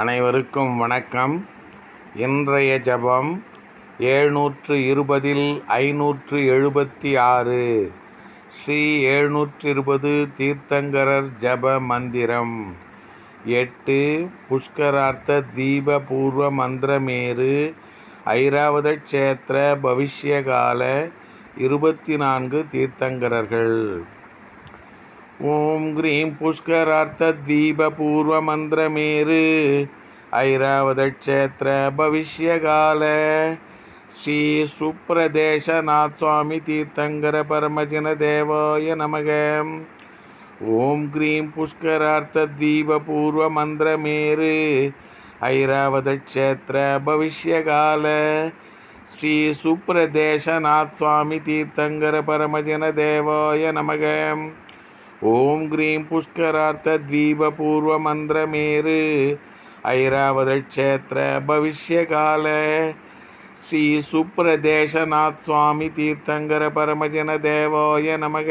அனைவருக்கும் வணக்கம். இன்றைய ஜபம் ஏழ்நூற்று இருபதில் ஐநூற்று எழுபத்தி ஆறு ஸ்ரீ எழுநூற்று இருபது தீர்த்தங்கரர் ஜப மந்திரம். எட்டு புஷ்கரார்த்த தீப பூர்வ மந்திரமேரு ஐராவத க்ஷேத்திர பவிஷ்யகால இருபத்தி நான்கு தீர்த்தங்கரர்கள். ॐ ह्रीं पुष्करार्थद्वीपपूर्वमन्त्रमेरु ऐरावतक्षेत्रभविष्यकाल श्रीसुप्रदेशनाथस्वामितीर्थङ्करपरमजिनदेवाय नमः ॐ ह्रीं पुष्करार्थद्वीपपूर्वमन्त्रमेरु ऐरावतक्षेत्रभविष्यकाल श्रीसुप्रदेशनाथस्वामितीर्थङ्करपरमजिनदेवाय नमः ஓம் க்ரீம் புஷ்கரார்த்தத்வீபூர்வமந்திரமேரு ஐராவதக்ஷேத்திர பவிஷ்யகால. ஸ்ரீ சுப்ரதேசநாத் சுவாமி தீர்த்தங்கர பரமஜன தேவாய நமக.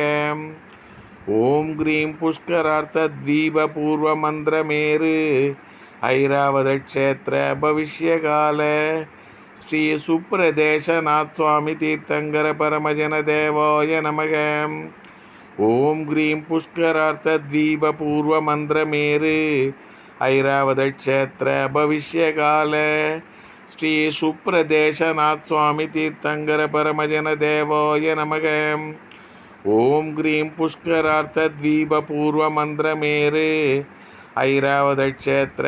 ஓம் க்ரீம் புஷ்கரார்த்த தீபபூர்வ பவிஷ்யகால ஸ்ரீ சுப்ரதேசநாத் ஐராவதக்ஷேத்திர பவிஷ்யகால. ஸ்ரீ சுப்ரதேசநாத் சுவாமி தீர்த்தங்கர பரமஜன தேவாய நமகம் ஓம் க்ரீம் புஷ்கரார்த்தத்வீபூர்வமந்திரமேரு ஐராவதக்ஷேத்திர பவிஷ்யகால ஸ்ரீ சுப்ரதேசநாத் சுவாமி தீர்த்தங்கர பரமஜன தேவாய நமகம் ஓம் க்ரீம் புஷ்கரார்த்தத்வீபூர்வமந்திரமேரு ஐராவதக்ஷேத்திர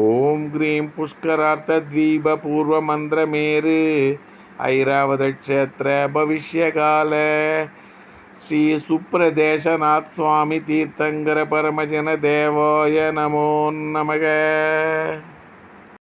ஓம் க்ரீம் புஷ்கரார்த்தத்வீபூர்வமந்திரமேரு ஐராவதக்ஷேத்திர பவிஷ்யகால. ஸ்ரீ சுப்பிரதேசநாத் சுவாமி தீர்த்தங்கர பரமஜன தேவாய நமோ நமக.